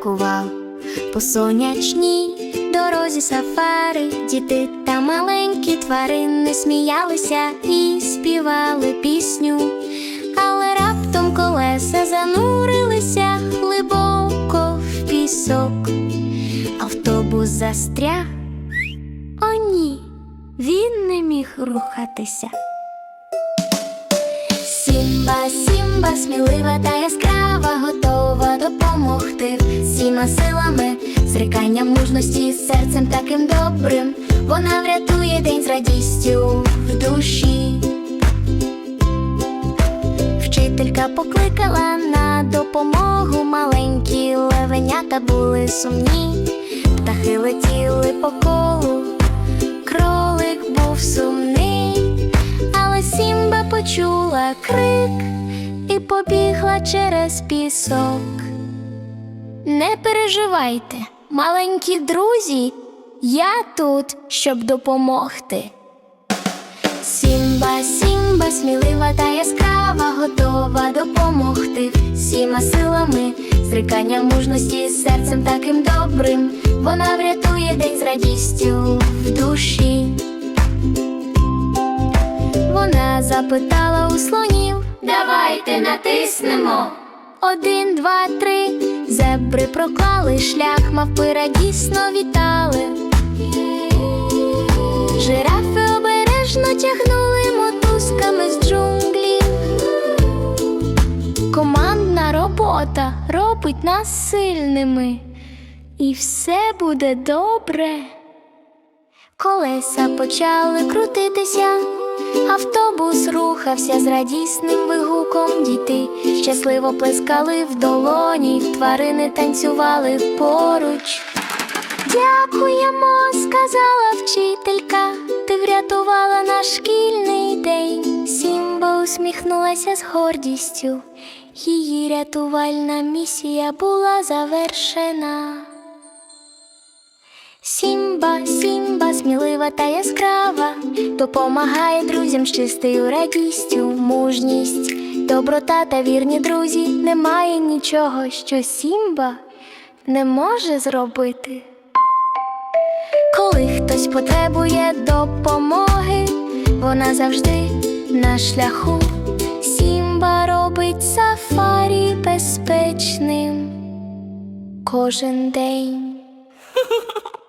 крокував по сонячній дорозі сафари, діти та маленькі тварини сміялися і співали пісню, але раптом колеса занурилися глибоко в пісок. Автобус застряг. О, ні, він не міг рухатися. Сімба, Сімба, смілива та яскрава, готова допомогти всіма силами, зриканням мужності, серцем таким добрим. Вона врятує день з радістю в душі. Вчителька покликала на допомогу, маленькі левенята були сумні, птахи летіли по колу, кролик був сумний, але Сімба почула крик і побігла через пісок. Не переживайте, маленькі друзі, я тут, щоб допомогти. Сімба, Сімба, смілива та яскрава, готова допомогти всіма силами, зрикання мужності, серцем таким добрим. Вона врятує день з радістю в душі. Вона запитала у слонів, давайте натиснемо. Один, два, три. Зебри проклали шлях, мавпи радісно вітали. Жирафи обережно тягнули мотузками з джунглів. Командна робота робить нас сильними, і все буде добре. Колеса почали крутитися, автобус рухався з радісним вигуком. Діти щасливо плескали в долоні, тварини танцювали поруч. Дякуємо, сказала вчителька. Ти врятувала наш шкільний день. Сімба усміхнулася з гордістю. Її рятувальна місія була завершена. Сімба, Сімба, смілива та яскрава, допомагає друзям з чистою радістю, мужність, доброта та вірні друзі. Немає нічого, що Сімба не може зробити. Коли хтось потребує допомоги, вона завжди на шляху. Сімба робить сафарі безпечним кожен день.